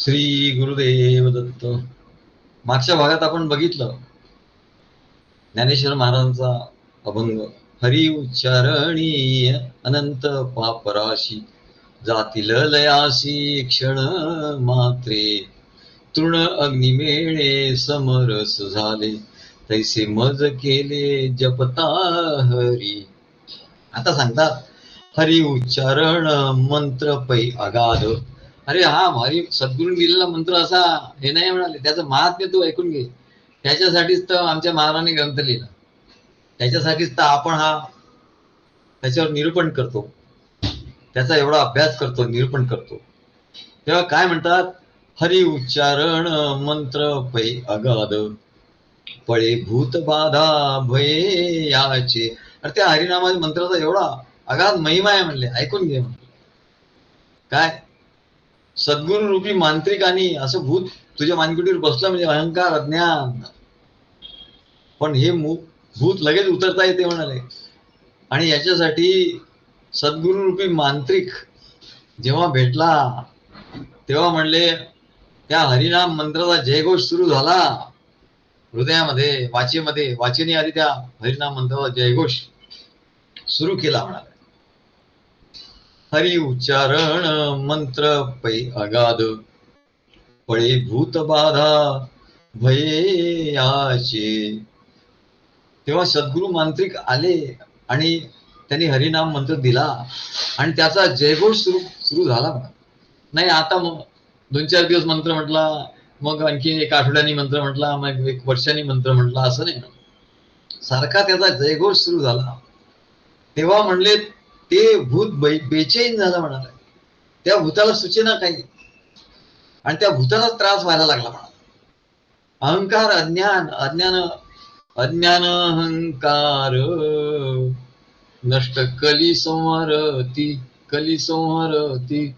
श्री गुरुदेव दत्त. मागच्या भागात आपण बघितलं. ज्ञानेश्वर महाराजांचा अभंग हरी उच्चारणीय अनंत पापराशी जातील लयासी क्षण मात्रे. तृण अग्निमेळे समरस झाले तैसे मज केले जपता हरी. आता सांगतात हरी उच्चारण मंत्र पै अगाध अरे हा हरी सद्गुरू दिलेला मंत्र असा हे नाही म्हणाले. त्याचं महात्म्य तू ऐकून घे त्याच्यासाठीच तर आमच्या महाराजांनी ग्रंथ लिहिला. त्याच्यासाठीच तर आपण हा त्याच्यावर निरूपण करतो. त्याचा एवढा अभ्यास करतो निरूपण करतो. तेव्हा काय म्हणतात? हरी उच्चारण मंत्र पै अगाध. पळे भूत बाधा भये याचे. अरे त्या हरिनामा मंत्राचा एवढा अगाध महिमा आहे म्हणले. ऐकून घे म्हणले. काय? सद्गुरु रूपी मांत्रिक आणि असं भूत तुझ्या मानकुटीवर बसलं म्हणजे अहंकार अज्ञान. पण हे भूत लगेच उतरता येते म्हणाले. आणि याच्यासाठी सद्गुरु रूपी मांत्रिक जेव्हा भेटला तेव्हा म्हणले त्या हरिनाम मंत्राचा जयघोष सुरू झाला. हृदयामध्ये वाचेमध्ये वाचेने आधी त्या हरिनाम मंत्राचा जयघोष सुरू केला म्हणाले. हरि उच्चारण मंत्र पै अगाध पळे भूत बाधा भये याचे तेव्हा सद्गुरु मांत्रिक आले आणि त्यांनी हरिनाम मंत्र दिला आणि त्याचा जयघोष सुरू सुरू झाला नाही आता मग दोन चार दिवस मंत्र म्हटला मग आणखी एक आठवड्यानी मंत्र म्हटला मग एक वर्षांनी मंत्र म्हटला असं नाही. सारखा त्याचा जयघोष सुरू झाला. तेव्हा म्हणले ते भूत बेचैन झालं म्हणाले त्या भूताला सूचना काही आणि त्या भूताला त्रास व्हायला लागला म्हणा अहंकार अज्ञान अज्ञान अज्ञान अहंकार. नष्ट कली संहारती कली संहारती.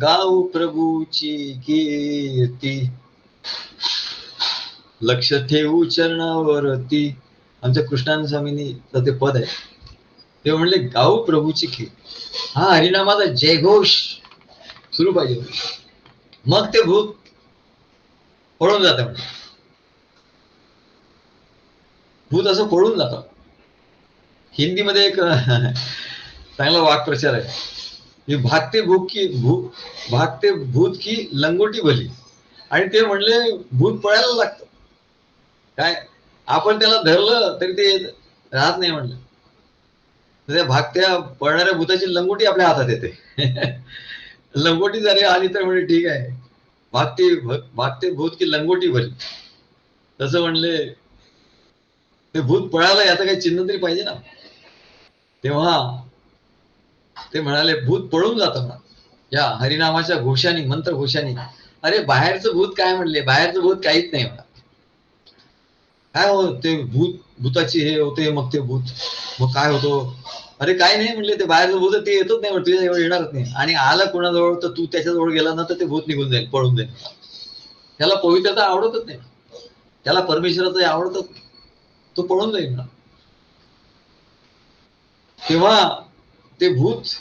गाऊ प्रभूची कीर्ती. लक्ष ठेवू चरणावरती. आमच्या कृष्णान स्वामीनी ते पद आहे. ते म्हणले गाऊ प्रभूची खीर हा हरिनामाचा जयघोष सुरू पाहिजे मग ते भूत पळून जात म्हणजे भूत असं पळून जात. हिंदीमध्ये एक चांगला वाक्प्रचार आहे. भागते भूत की भू भागते भूत की लंगोटी भली. आणि ते म्हणले भूत पळायला लागतं. काय? आपण त्याला धरलं तरी ते राहत नाही म्हणलं. म्हणजे त्या भागत्या पळणाऱ्या भूताची लंगोटी आपल्या हातात येते. लंगोटी जरी आली तर म्हणजे ठीक आहे. भागते भागते भूत की लंगोटी भरी. तसं म्हणले ते भूत पळायला याचं काही चिन्ह तरी पाहिजे ना. तेव्हा ते म्हणाले भूत पळून जात म्हणा. या हरिनामाच्या घोषानी मंत्र घोषानी अरे बाहेरचं भूत काय म्हणले? बाहेरचं भूत काहीच नाही म्हणा. काय हो ते भूत भूताची हे होते मग ते भूत मग काय होतो? अरे काय नाही म्हणले ते बाहेरचं भूत ते येतच नाही तुझ्या येणारच नाही. आणि आलं कोणाजवळ तर तू त्याच्याजवळ गेला ना तर ते भूत निघून जाईल पळून जाईल. त्याला पवित्रता आवडतच नाही. त्याला परमेश्वराचं आवडतच नाही. तो पळून जाईल ना. तेव्हा ते भूत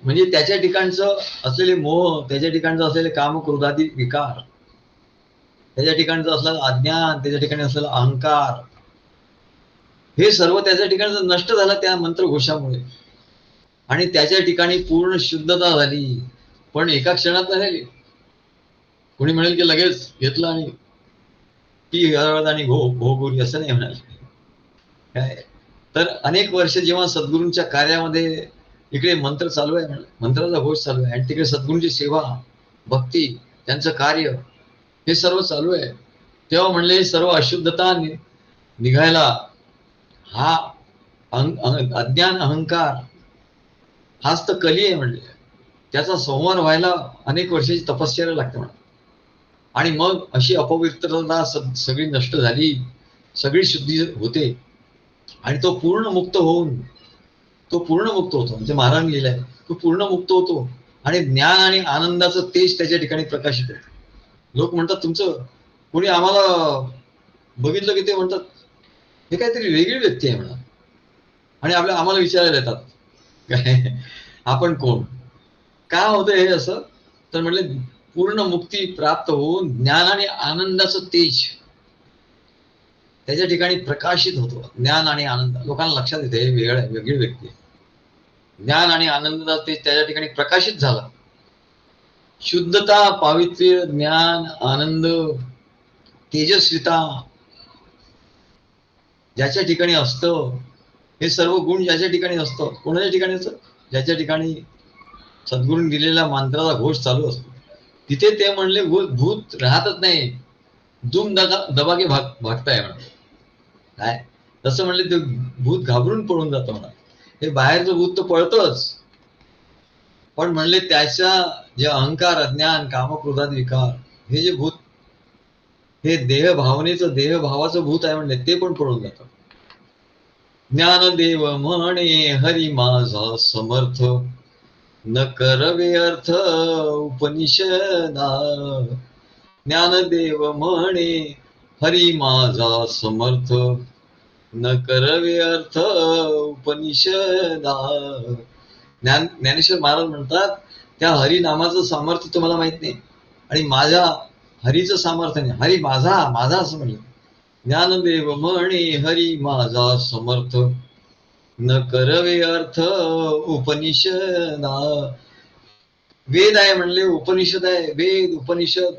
म्हणजे त्याच्या ठिकाणचं असलेले मोह त्याच्या ठिकाणचं असलेले काम क्रोधादी विकार त्याच्या ठिकाणचं असलेला अज्ञान त्याच्या ठिकाणी असलेला अहंकार हे सर्व त्याच्या ठिकाणचं नष्ट झालं त्या मंत्रघोषामुळे. आणि त्याच्या ठिकाणी पूर्ण शुद्धता झाली. पण एका क्षणात झाली कोणी म्हणेल की लगेच घेतलं आणि ती आणि घो घोगुरी असं नाही म्हणाल. काय? तर अनेक वर्ष जेव्हा सद्गुरूंच्या कार्यामध्ये इकडे मंत्र चालू आहे मंत्राचा घोष चालू आहे. आणि तिकडे सद्गुरूंची सेवा भक्ती त्यांचं कार्य हे सर्व चालू आहे. तेव्हा म्हणले सर्व अशुद्धता निघायला हा अज्ञान अहंकार हाच तर कली आहे म्हणले. त्याचा संवार व्हायला अनेक वर्षाची तपश्चर्या लागते म्हणा. आणि मग अशी अपवित्रता सगळी नष्ट झाली सगळी शुद्धी होते. आणि तो पूर्ण मुक्त होऊन तो पूर्ण मुक्त होतो. म्हणजे महाराज लिहिलाय तो पूर्ण मुक्त होतो. आणि ज्ञान आणि आनंदाचं तेज त्याच्या ठिकाणी प्रकाशित होतं. लोक म्हणतात तुमचं कोणी आम्हाला बघितलं की ते म्हणतात हे काहीतरी वेगळी व्यक्ती आहे म्हणा. आणि आपल्या आम्हाला विचारायला येतात. काय? आपण कोण? का होतं हे असं? तर म्हणले पूर्ण मुक्ती प्राप्त होऊन ज्ञान आणि आनंदाचं तेज त्याच्या ठिकाणी प्रकाशित होतो. ज्ञान आणि आनंद. लोकांना लक्षात येते हे वेगळं वेगळी व्यक्ती आहे. ज्ञान आणि आनंदाचं तेज त्याच्या ठिकाणी प्रकाशित झालं. शुद्धता पावित्र्य ज्ञान आनंद तेजस्विता ज्याच्या ठिकाणी असतं हे सर्व गुण ज्याच्या ठिकाणी असतं. कोणाच्या ठिकाणी असतं? ज्याच्या ठिकाणी सद्गुरून दिलेल्या मंत्राचा घोष चालू असतो. तिथे ते म्हणले भूत भूत राहतच नाही. दुम दगा दबागे भाग भागताय म्हणा काय? तसं म्हणले ते भूत घाबरून पळून जातं म्हणा. हे बाहेरचं भूत तर पळतच. पण म्हणले त्याच्या जे अहंकार अज्ञान कामक्रोधात विकार हे जे भूत हे देह भावनेचं देह भावाचं भूत आहे म्हणले ते पण पळून जातं. ज्ञानदेव म्हणे हरी माझा समर्थ न करवे अर्थ उपनिषदा ज्ञानदेव म्हणे हरी माझा समर्थ न करवे अर्थ उपनिषदा ज्ञान ज्ञानेश्वर महाराज म्हणतात त्या हरिनामाचं सामर्थ्य तुम्हाला माहीत नाही. आणि माझ्या हरीचं सामर्थ्य नाही. हरी माझा माझा असं म्हणलं. ज्ञानदेव म्हणे हरी माझा समर्थ. न करवे अर्थ उपनिषदा. वेद आहे म्हणले उपनिषद आहे. वेद उपनिषद.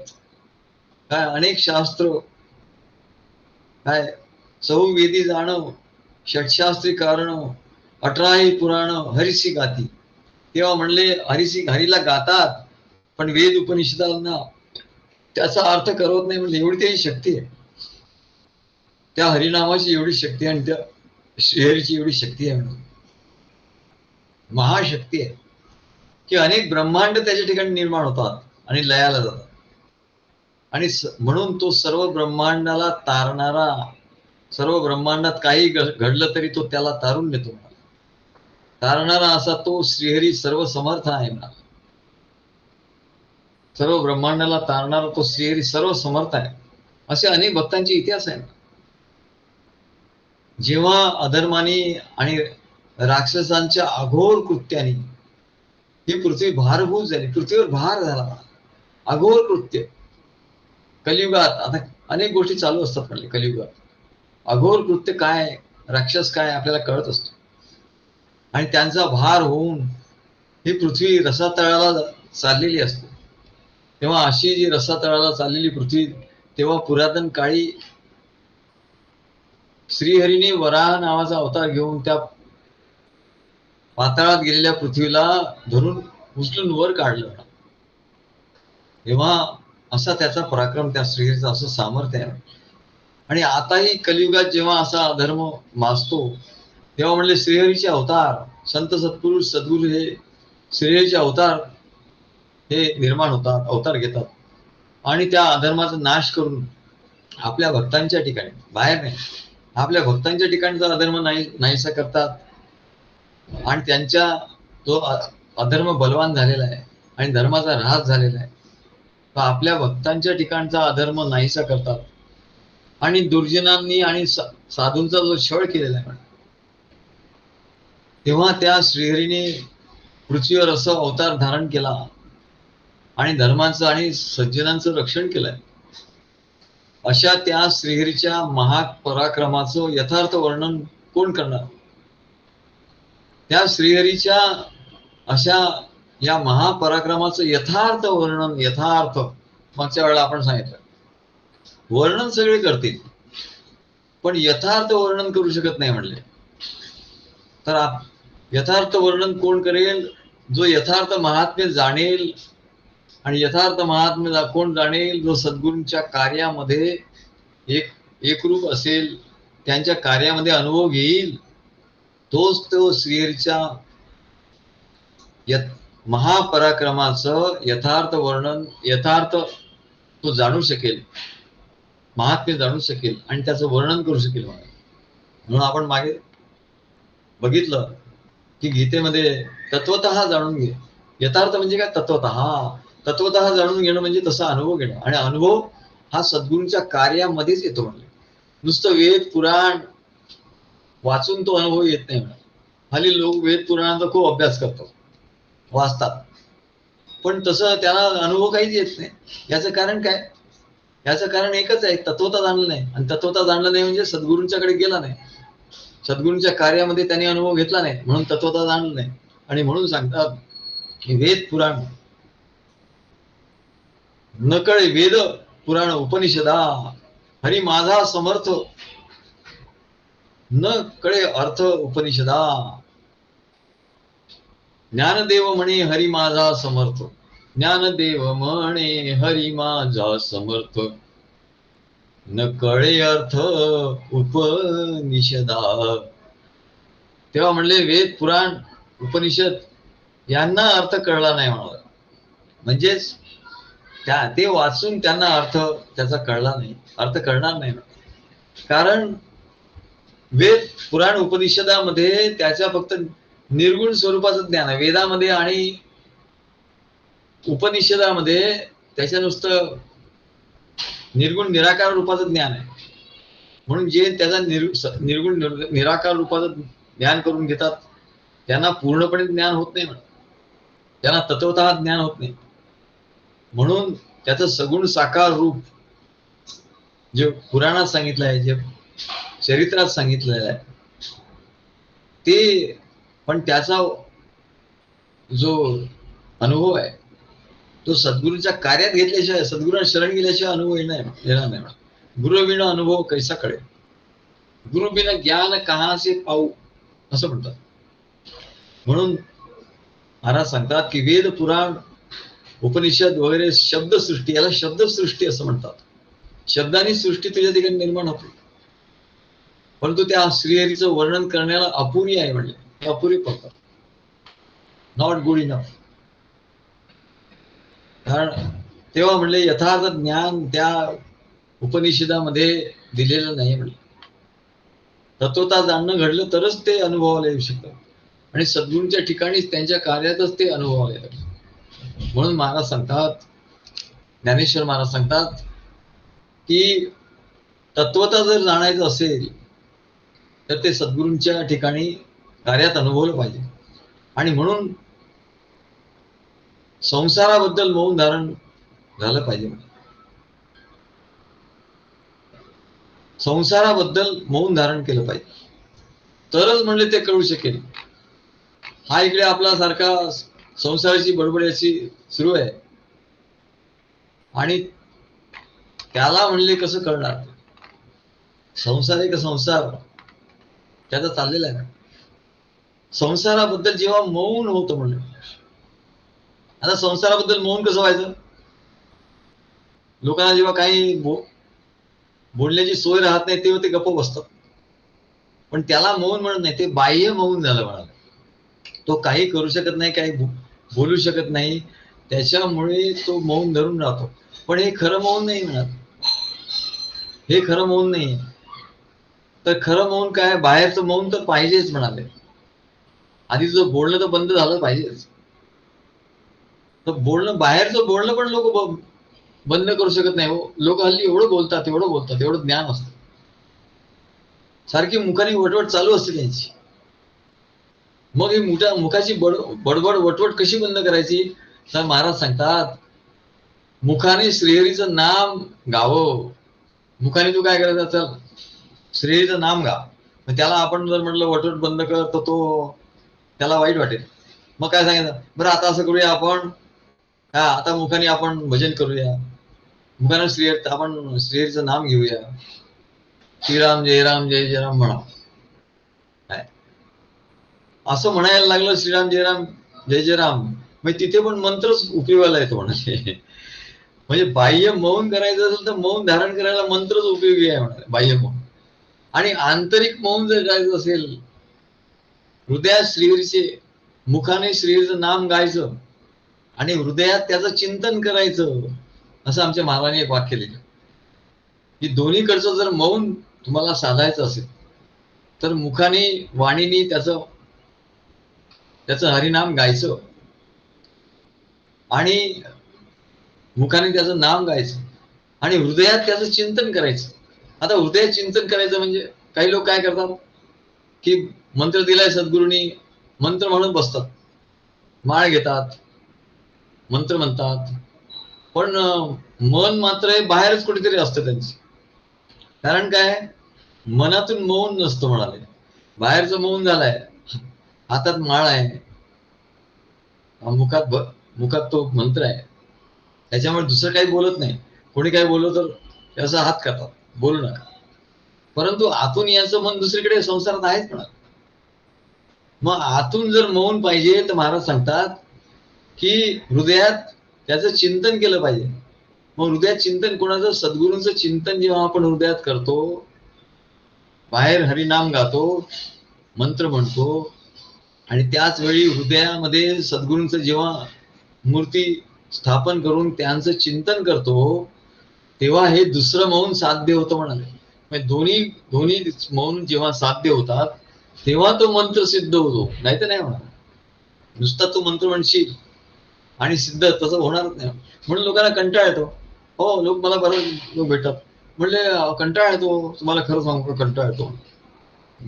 काय अनेक शास्त्र. काय चौवेदी जाणव षटशास्त्री कारण. अठराही पुराण हरिसी गाती. तेव्हा म्हणले हरिसी हरीला गातात पण वेद उपनिषदांना त्याचा अर्थ करत नाही म्हणजे एवढी त्याची शक्ती आहे. त्या हरिनामाची एवढी शक्ती आणि त्या श्रीहरीची एवढी शक्ती आहे म्हणून. महाशक्ती आहे. की अनेक ब्रह्मांड त्याच्या ठिकाणी निर्माण होतात आणि लयाला जातात. आणि म्हणून तो सर्व ब्रह्मांडाला तारणारा सर्व ब्रह्मांडात काही घडलं तरी तो त्याला तारून नेतो म्हणा तारणारा असा तो श्रीहरी सर्व समर्थ आहे म्हणा सर्व ब्रह्मांडाला तारणारा तो श्रीहरी सर्व समर्थ आहे. असे अनेक भक्तांचे इतिहास आहे जेव्हा अधर्मानी आणि राक्षसांच्या अघोर कृत्याने ही पृथ्वी भारभूत झाली पृथ्वीवर भार झाला. अघोर कृत्य. कलियुगात आता अनेक गोष्टी चालू असतात म्हणले कलियुगात. अघोर कृत्य काय राक्षस काय आपल्याला कळत असतो. आणि त्यांचा भार होऊन ही पृथ्वी रसातळाला चाललेली असते. तेव्हा अशी जी रसातळाला चाललेली पृथ्वी तेव्हा पुरातन काळी श्रीहरीने वराह नावाचा अवतार घेऊन त्या पाताळात गेलेल्या पृथ्वीला धरून उचलून वर काढलं. तेव्हा असा त्याचा पराक्रम त्या श्रीहरीचा असं सामर्थ्य आहे. आणि आताही कलियुगात जेव्हा असा अधर्म माजतो तेव्हा म्हणले श्रीहरीचे अवतार संत सत्पुरुष सद्गुरू हे श्रीहरीचे अवतार हे निर्माण होतात अवतार घेतात. आणि त्या अधर्माचा नाश करून आपल्या भक्तांच्या ठिकाणी बाहेर नाही. आपल्या भक्तांच्या ठिकाणचा अधर्म नाही नाहीसा करतात आणि त्यांच्या तो अधर्म बलवान झालेला आहे आणि धर्माचा ऱ्हास झालेला आहे तर आपल्या भक्तांच्या ठिकाणचा अधर्म नाहीसा करतात. आणि दुर्जनांनी आणि साधूंचा जो छळ केलेला आहे तेव्हा त्या श्रीहरीने पृथ्वीवर असं अवतार धारण केला आणि धर्माचं आणि सज्जनांचं रक्षण केलंय. अशा त्या श्रीहरीच्या महापराक्रमाचं यथार्थ वर्णन कोण करणार? त्या श्रीहरीच्या अशा या महापराक्रमाचं यथार्थ वर्णन यथार्थ मागच्या वेळेला आपण सांगितलं. वर्णन सगळे करतील पण यथार्थ वर्णन करू शकत नाही म्हणले. तर यथार्थ वर्णन कोण करेल? जो यथार्थ महात्म्य जाणेल आणि यथार्थ महात्म्य कोण जाणेल? जो सद्गुरूंच्या कार्यामध्ये एक एकरूप असेल त्यांच्या कार्यामध्ये अनुभव घेईल तोच तो श्रीहरीच्या यथ महापराक्रमाचं यथार्थ वर्णन यथार्थ तो जाणू शकेल महात्म्य जाणू शकेल आणि त्याचं वर्णन करू शकेल म्हणून आपण मागे बघितलं की गीतेमध्ये तत्वत जाणून घे यथार्थ म्हणजे काय? तत्वत तत्वत जाणून घेणं म्हणजे तसा अनुभव घेणं. आणि अनुभव हा सद्गुरूंच्या कार्यामध्येच येतो म्हणजे नुसतं वेद पुराण वाचून तो अनुभव येत नाही म्हणा. हल्ली लोक वेद पुराणाचा खूप अभ्यास करतात. वाचतात. पण तसं त्याला अनुभव काहीच येत नाही. याचं कारण काय? याचं कारण एकच आहे तत्वता जाणलं नाही. आणि तत्वता जाणलं नाही म्हणजे सद्गुरूंच्याकडे गेला नाही. सद्गुरूंच्या कार्यामध्ये त्यांनी अनुभव घेतला नाही म्हणून तत्वता जाणलं नाही. आणि म्हणून सांगतात की वेद पुराण. नकळे वेद पुराण उपनिषदा. हरी माझा समर्थ. न कळे अर्थ उपनिषदा. ज्ञानदेव म्हणे हरी माझा समर्थ. ज्ञानदेव म्हणे हरी माझा समर्थ. न कळे अर्थ उपनिषदा. तेव्हा म्हणले वेद पुराण उपनिषद यांना अर्थ कळला नाही म्हणाला. म्हणजेच त्या ते वाचून त्यांना अर्थ त्याचा कळला नाही अर्थ कळणार नाही कारण वेद पुराण उपनिषदामध्ये त्याच्या फक्त निर्गुण स्वरूपाचं ज्ञान आहे. वेदामध्ये आणि उपनिषदामध्ये त्याच्या नुसतं निर्गुण निराकार रूपाचं ज्ञान आहे. म्हणून जे त्याचा निर् निर्गुण निराकार रूपाचं ज्ञान करून घेतात त्यांना पूर्णपणे ज्ञान होत नाही त्यांना तत्वत ज्ञान होत नाही. म्हणून त्याचं सगुण साकार रूप जे पुराणात सांगितलं आहे जे चरित्रात सांगितलेलं आहे ते पण त्याचा जो अनुभव आहे तो सद्गुरूच्या कार्यात घेतल्याशिवाय सद्गुरूला शरण गेल्याशिवाय अनुभव येणार नाही येणार नाही. गुरुविण अनुभव कैसा कळे गुरुबिन ज्ञान कहासे पाऊ असं म्हणतात. म्हणून महाराज सांगतात की वेद पुराण उपनिषद वगैरे शब्दसृष्टी याला शब्दसृष्टी असं म्हणतात. शब्दांनी सृष्टी तुझ्या ठिकाणी निर्माण होते. परंतु त्या श्रीहरीचं वर्णन करण्याला अपुरी आहे म्हणले. अपुरी पडतात. नॉट गुड इनफ कारण तेव्हा म्हणले यथार्थ ज्ञान त्या उपनिषदामध्ये दिलेलं नाही म्हणले. तत्वता जाणणं घडलं तरच ते अनुभवाला येऊ शकतात आणि सद्गुरूंच्या ठिकाणी त्यांच्या कार्यातच ते अनुभवाला येतात म्हणून महाराज सांगतात ज्ञानेश्वर महाराज सांगतात की तत्वता जर जाणायचं असेल तर ते सद्गुरूंच्या ठिकाणी कार्यात अनुभवलं पाहिजे. आणि म्हणून संसाराबद्दल मौन धारण झालं पाहिजे संसाराबद्दल मौन धारण केलं पाहिजे. तरच म्हणले ते कळू शकेल. हा इकडे आपला सारखा संसाराची बडबड याची सुरू आहे. आणि त्याला म्हणले कसं कळणार? संसार एक संसार. त्याचा चाललेला आहे संसाराबद्दल जेव्हा मौन होतं म्हणलं आता संसाराबद्दल मौन कसं व्हायचं? लोकांना जेव्हा काही बोलण्याची सोय राहत नाही तेव्हा ते गप्प बसतात. पण त्याला मौन म्हणत नाही ते बाह्य मौन झालं म्हणाल. तो काही करू शकत नाही काही बोलू शकत नाही. त्याच्यामुळे तो मौन धरून राहतो. पण हे खरं मौन नाही म्हणत. हे खरं मौन नाही. तर खरं मौन काय? बाहेरचं मौन तर पाहिजेच म्हणाले. आधी जो बोलणं तर बंद झालं पाहिजेच. बोलणं बाहेरचं बोलणं पण लोक बंद करू शकत नाही. हो, लोक हल्ली एवढं बोलतात एवढं बोलतात एवढं ज्ञान असतं. सारखी मुखाने वटवट चालू असते त्यांची. मग ही मुठा मुखाची बड बडबड वटवट कशी बंद करायची? तर महाराज सांगतात मुखाने श्रीहरीचं नाम गावं. मुखाने तू काय करायचं चल श्रीहरीचं नाम गाव मग त्याला आपण जर म्हटलं वटवट बंद कर तर तो त्याला वाईट वाटेल. मग काय सांगायचं? बरं आता असं करूया आपण. हा आता मुखाने आपण भजन करूया. मुखाने श्री आपण श्रीहरीचं नाम घेऊया. श्रीराम जय राम जय जय राम म्हणा. असं म्हणायला लागलं श्रीराम जय राम जय जय राम. म्हणजे तिथे पण मंत्रच उपयोगाला येतो म्हणाले. म्हणजे बाह्य मौन करायचं असेल तर मौन धारण करायला मंत्रच उपयोगी आहे म्हणाले बाह्य मौन. आणि आंतरिक मौन जर करायचं असेल हृदयात श्रीहरीचे मुखाने श्रीहरीचं नाम गायचं आणि हृदयात त्याचं चिंतन करायचं असं आमच्या महाराजांनी एक वाक्य लिहिलं. की दोन्हीकडचं जर मौन तुम्हाला साधायचं असेल तर मुखाने वाणीने त्याचं त्याचं हरिनाम गायचं. आणि मुखाने त्याचं नाम गायचं. आणि हृदयात त्याचं चिंतन करायचं. आता हृदयात चिंतन करायचं म्हणजे काही लोक काय करतात? की मंत्र दिलाय सद्गुरूंनी मंत्र म्हणून बसतात. माळ घेतात मंत्र म्हणतात. पण मन मात्र हे बाहेरच कुठेतरी असतं त्यांची. कारण काय? मनातून मौन नसतं म्हणाले. बाहेरचं मौन झालंय. हातात माळ आहे. मुखात मुखात तो मंत्र आहे. त्याच्यामुळे दुसरं काही बोलत नाही. कोणी काय बोललं तर असं हात करतात. बोलू नका. परंतु आतून याचं मन दुसरीकडे संसारात आहेच म्हणा. मग आतून जर मौन पाहिजे तर महाराज सांगतात की हृदयात त्याचं चिंतन केलं पाहिजे. मग हृदयात चिंतन कोणाचं? सद्गुरूंचं चिंतन जेव्हा आपण हृदयात करतो बाहेर हरिनाम गातो मंत्र म्हणतो आणि त्याच वेळी हृदयामध्ये सद्गुरूंचं जेव्हा मूर्ती स्थापन करून त्यांचं चिंतन करतो तेव्हा हे दुसरं मौन साध्य होतं म्हणाले. म्हणजे दोन्ही दोन्ही मौन जेव्हा साध्य होतात तेव्हा तो मंत्र सिद्ध होतो. नाही तर नाही म्हणा नुसता तू मंत्र म्हणशील. आणि सिद्ध तसं होणारच नाही. म्हणून लोकांना कंटाळ येतो. हो लोक मला बरं लोक भेटतात. म्हणले कंटाळ येतो. तुम्हाला खरं सांगतो कंटाळ येतो.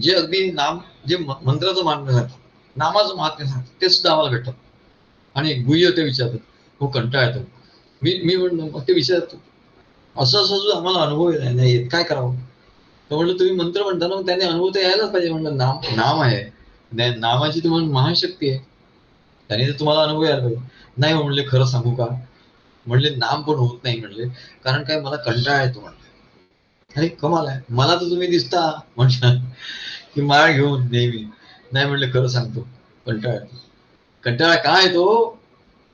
जे अगदी नाम जे मंत्राचं मान्य सांगतात नामाचं महात्म्य सांगतात ते सुद्धा आम्हाला भेटतात. आणि गुह्य ते विचारतात. हो कंटाळ येतो. मी मी म्हणलो मग ते विचारतो असं असं सुद्धा आम्हाला अनुभव येत नाही- नाही येत काय करावं? तर म्हणलं तुम्ही मंत्र म्हणता ना मग त्याने अनुभव तर यायलाच पाहिजे. म्हणलं नाम नाम आहे. नाही, नामाची तुम्हाला महाशक्ती आहे. त्याने तर तुम्हाला अनुभव यायला पाहिजे. नाही म्हणले खरं सांगू का? म्हणले नाम पण होत नाही म्हणले. कारण काय मला कंटाळा येतो म्हणले. अरे कमाल आहे. मला तर तुम्ही दिसता म्हटलं की माळ घेऊन नेहमी. नाही म्हणले खरं सांगतो. कंटाळा येतो. कंटाळा काय येतो?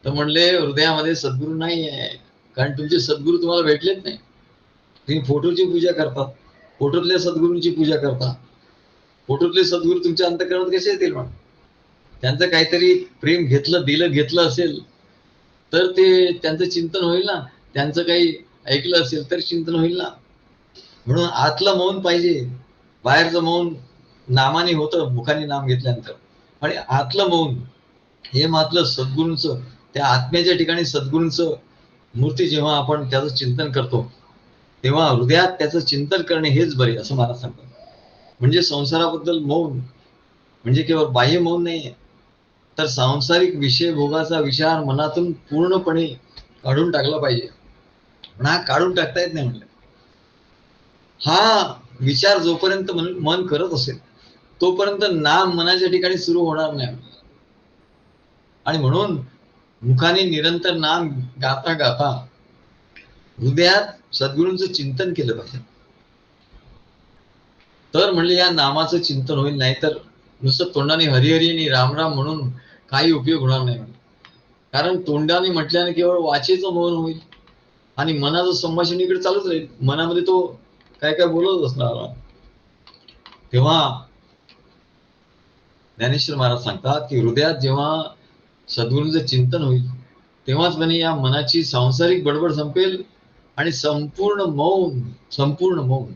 तर म्हणले हृदयामध्ये सद्गुरू नाही आहे. कारण तुमचे सद्गुरू तुम्हाला भेटलेच नाही. तुम्ही फोटोची पूजा करता. फोटोतल्या सद्गुरूंची पूजा करता. फोटोतले सद्गुरू तुमच्या अंतकरणात कसे येतील म्हणून? त्यांचं काहीतरी प्रेम घेतलं दिलं घेतलं असेल तर ते त्यांचं चिंतन होईल ना. त्यांचं काही ऐकलं असेल तर चिंतन होईल ना. म्हणून आतलं मौन पाहिजे. बाहेरचं मौन नामाने होतं मुखाने नाम घेतल्यानंतर. आणि आतलं मौन हे मातलं सद्गुरूंचं त्या आत्म्याच्या ठिकाणी सद्गुरूंचं मूर्ती जेव्हा आपण त्याचं चिंतन करतो तेव्हा हृदयात त्याचं चिंतन करणे हेच बरे असं मला सांगतात. म्हणजे संसाराबद्दल मौन म्हणजे केवळ बाह्य मौन नाही तर सांसारिक विषय भोगाचा विचार मनातून पूर्णपणे काढून टाकला पाहिजे. पण हा काढून टाकता येत नाही म्हणलं हा विचार जोपर्यंत मन मन करत असेल तोपर्यंत नाम मनाच्या ठिकाणी सुरू होणार नाही. आणि म्हणून मुखाने निरंतर नाम गाता गाता हृदयात सद्गुरूंचं चिंतन केलं पाहिजे. तर म्हणले या नामाचं चिंतन होईल नाहीतर नुसतं तोंडाने हरिहरी आणि रामराम म्हणून काही उपयोग होणार नाही. कारण तोंडाने म्हटल्याने केवळ वाचेचं मौन होईल आणि मनाचं संभाषण इकडे चालूच राहील. मनामध्ये तो काय काय बोलत असणार. तेव्हा ज्ञानेश्वर महाराज सांगतात की हृदयात जेव्हा सद्गुरूंचं चिंतन होईल तेव्हाच म्हणे या मनाची सांसारिक बडबड संपेल आणि संपूर्ण मौन संपूर्ण मौन.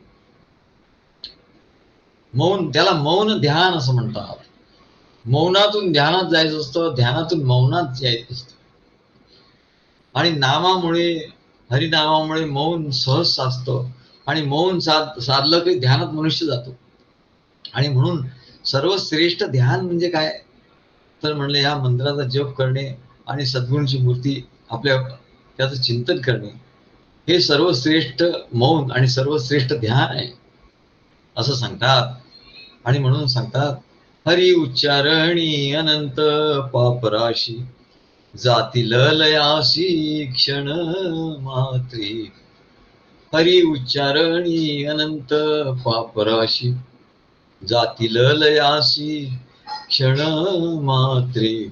मौन त्याला मौन ध्यान असं म्हणतात. मौनातून ध्यानात जायचं असतं ध्यानातून मौनात जायचं असतं. आणि नामामुळे हरिनामामुळे मौन सहज साधतं. आणि मौन साध साधलं की ध्यानात मनुष्य जातो. आणि म्हणून सर्वश्रेष्ठ ध्यान म्हणजे काय? तर म्हणले या मंत्राचा जप करणे आणि सद्गुरूंची मूर्ती आपल्या त्याचं चिंतन करणे. हे सर्वश्रेष्ठ मौन आणि सर्वश्रेष्ठ ध्यान आहे. असं सांगतात. आणि म्हणून सांगतात हरी उच्चारणी अनंत पापराशी. जातील लयाशी क्षण मात्री. हरी उच्चारणी अनंत पापराशी. जातील लयाशी क्षण मात्रे.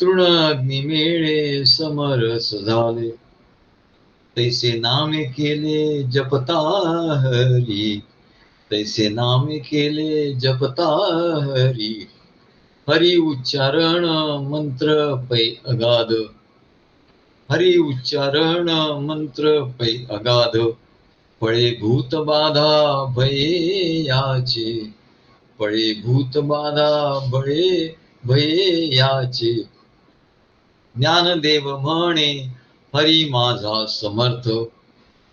तृणाग्निमेळे समरस झाले. तैसे नामे केले जपता हरी. तैसे नामे केले जपता हरी हरी उच्चारण मंत्र पै अगाध. हरी उच्चारण मंत्र पै अगाध. फळे भूत बाधा भये याचे. फळे भूत बाधा भये भये याचे. ज्ञानदेव म्हणे हरी माझा समर्थ.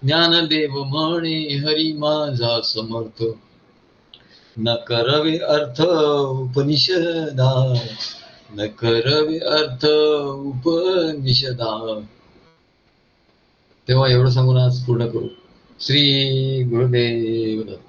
ज्ञानदेव म्हणे हरी माझा समर्थ. न करवे अर्थ उपनिषदा न करवे अर्थ उपनिषदा तेव्हा एवढं सांगून आज पूर्ण करू. श्री गुरुदेव दत्त